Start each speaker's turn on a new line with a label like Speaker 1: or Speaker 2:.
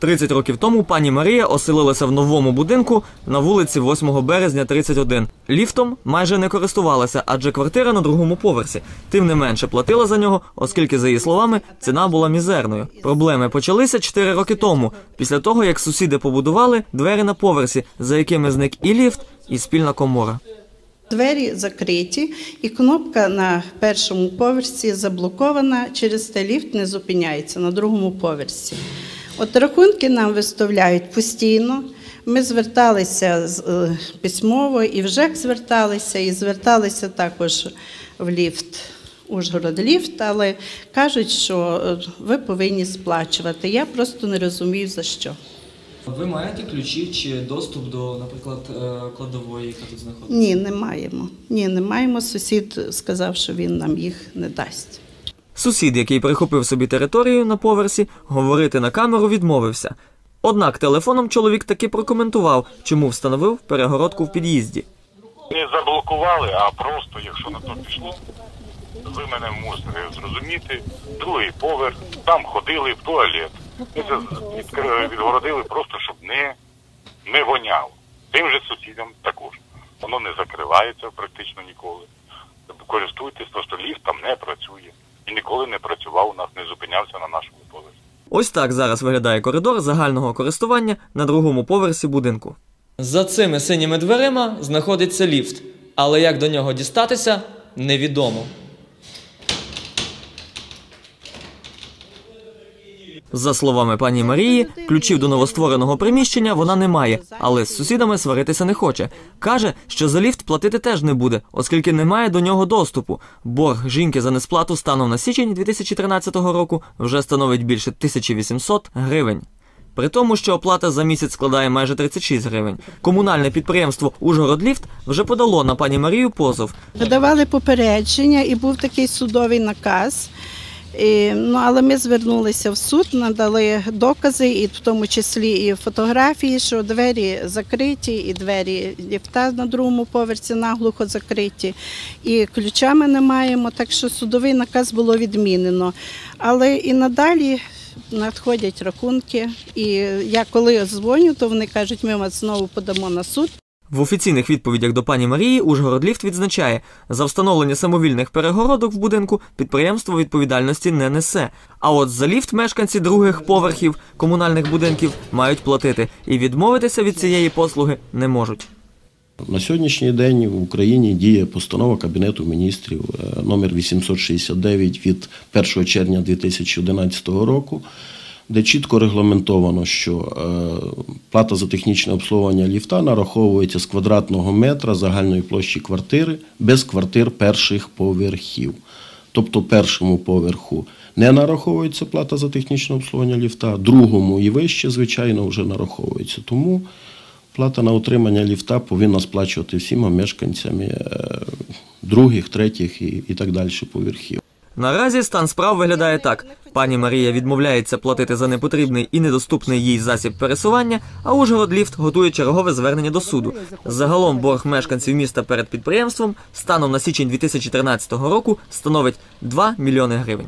Speaker 1: 30 років тому пані Марія оселилася в новому будинку на вулиці 8 березня 31. Ліфтом майже не користувалася, адже квартира на другому поверсі. Тим не менше платила за нього, оскільки, за її словами, ціна була мізерною. Проблеми почалися 4 роки тому, після того як сусіди побудували двері на поверсі, за якими зник і ліфт, і спільна комора.
Speaker 2: Двері закриті, і кнопка на першому поверсі заблокована, через те ліфт не зупиняється на другому поверсі. От рахунки нам виставляють постійно. Ми зверталися е, письмово, і в ЖЕК зверталися, і зверталися також в ліфт. Ужгород ліфт, але кажуть, що е, ви повинні сплачувати. Я просто не розумію за що.
Speaker 1: Ви маєте ключі чи доступ до, наприклад, е, кладової, яка тут знаходиться?
Speaker 2: Ні, не маємо. Ні, не маємо. Сусід сказав, що він нам їх не дасть.
Speaker 1: Сусід, який прихопив собі територію на поверсі, говорити на камеру відмовився. Однак телефоном чоловік таки прокоментував, чому встановив перегородку в під'їзді.
Speaker 3: не заблокували, а просто, якщо на то пішло, ви мене можете зрозуміти. Другий поверх, там ходили в туалет. Ми це відкри- відгородили просто, щоб не, не воняло. Тим же сусідям також. Воно не закривається практично ніколи. Користуйтесь, просто ліфт там не працює. І ніколи не працював у нас, не зупинявся на нашому поверсі.
Speaker 1: Ось так зараз виглядає коридор загального користування на другому поверсі будинку. За цими синіми дверима знаходиться ліфт, але як до нього дістатися, невідомо. За словами пані Марії, ключів до новоствореного приміщення вона не має, але з сусідами сваритися не хоче. Каже, що за ліфт платити теж не буде, оскільки не має до нього доступу. Борг жінки за несплату станом на січень 2013 року вже становить більше 1800 гривень. При тому, що оплата за місяць складає майже 36 гривень. Комунальне підприємство Ужгородліфт вже подало на пані Марію позов.
Speaker 2: Видавали попередження і був такий судовий наказ. І, ну, але ми звернулися в суд, надали докази, і в тому числі і фотографії, що двері закриті, і двері ліфта на другому поверсі наглухо закриті, і ключами не маємо, так що судовий наказ було відмінено. Але і надалі надходять рахунки. І я коли дзвоню, то вони кажуть, ми вас знову подамо на суд.
Speaker 1: В офіційних відповідях до пані Марії Ужгородліфт відзначає, за встановлення самовільних перегородок в будинку підприємство відповідальності не несе. А от за ліфт мешканці других поверхів комунальних будинків мають платити і відмовитися від цієї послуги не можуть.
Speaker 4: На сьогоднішній день в Україні діє постанова Кабінету міністрів е, номер 869 від 1 червня 2011 року, де чітко регламентовано, що е, плата за технічне обслуговування ліфта нараховується з квадратного метра загальної площі квартири без квартир перших поверхів. Тобто першому поверху не нараховується плата за технічне обслуговування ліфта, другому і вище, звичайно, вже нараховується. Тому Плата на утримання ліфта повинна сплачувати всіма мешканцями е, других, третіх і, і так далі поверхів.
Speaker 1: Наразі стан справ виглядає так: пані Марія відмовляється платити за непотрібний і недоступний їй засіб пересування, а Ужгородліфт готує чергове звернення до суду. Загалом борг мешканців міста перед підприємством станом на січень 2013 року становить 2 мільйони гривень.